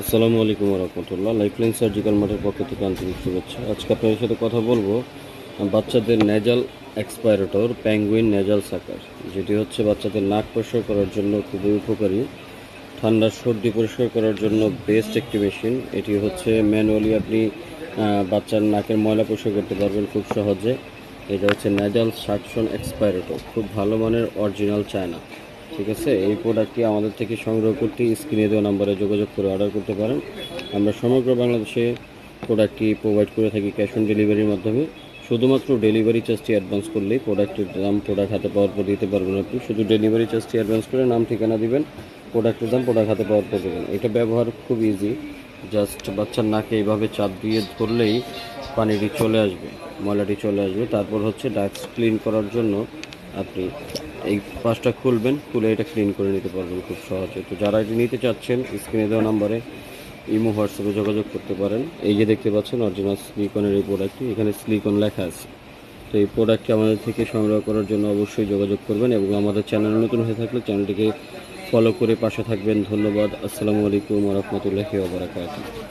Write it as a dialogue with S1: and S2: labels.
S1: আসসালামু আলাইকুম রহমতুল্লাহ। Lifeline surgical মাঠের পক্ষ থেকে আন্তরিক শুভেচ্ছা। আজকে আপনাদের সাথে কথা বলব বাচ্চাদের নেজাল এক্সপাইরেটর প্যাঙ্গুইন নেজাল সাকার যেটি হচ্ছে বাচ্চাদের নাক পরিষ্কার করার জন্য খুবই উপকারী। ঠান্ডার সর্দি পরিষ্কার করার জন্য বেস্ট একটি মেশিন এটি হচ্ছে ম্যানুয়ালি আপনি বাচ্চার নাকের ময়লা পরিষ্কার করতে পারবেন খুব সহজে। এটা হচ্ছে নেজাল সাকশন এক্সপাইরেটর খুব ভালো মানের অরিজিনাল চায়না। ঠিক আছে? এই প্রোডাক্টটি আমাদের থেকে সংগ্রহ করতে স্ক্রিনে দেওয়া নাম্বারে যোগাযোগ করে অর্ডার করতে পারেন। আমরা সমগ্র বাংলাদেশে প্রোডাক্টটি প্রোভাইড করে থাকি ক্যাশ অন ডেলিভারির মাধ্যমে। শুধুমাত্র ডেলিভারি চার্জটি অ্যাডভান্স করলেই প্রোডাক্টের দাম প্রোডাক্ট হাতে পাওয়ার পর দিতে পারবেন আপনি। শুধু ডেলিভারি চার্জটি অ্যাডভান্স করে নাম ঠিকানা দিবেন প্রোডাক্টের দাম প্রোডাক্ট হাতে পাওয়ার পর দেবেন। এটা ব্যবহার খুব ইজি জাস্ট বাচ্চার নাকে এইভাবে চাপ দিয়ে ধরলেই পানিটি চলে আসবে, ময়লাটি চলে আসবে। তারপর হচ্ছে ডাক্স ক্লিন করার জন্য আপনি এই পাশটা খুলবেন, খুলে এটা ক্লিন করে নিতে পারবেন খুব সহজে। তো যারা এটি নিতে চাচ্ছেন স্ক্রিনে দেওয়া নাম্বারে ইমো হোয়াটসঅ্যাপে যোগাযোগ করতে পারেন। এই যে দেখতে পাচ্ছেন অরিজিনাল স্লিকনের এই প্রোডাক্টটি এখানে স্লিকন লেখা আছে। তো এই প্রোডাক্টটি আমাদের থেকে সংগ্রহ করার জন্য অবশ্যই যোগাযোগ করবেন এবং আমাদের চ্যানেল নতুন হয়ে থাকলে চ্যানেলটিকে ফলো করে পাশে থাকবেন। ধন্যবাদ, আসসালামু আলাইকুম রহমতুল্লাহি ওবরাকাতুহ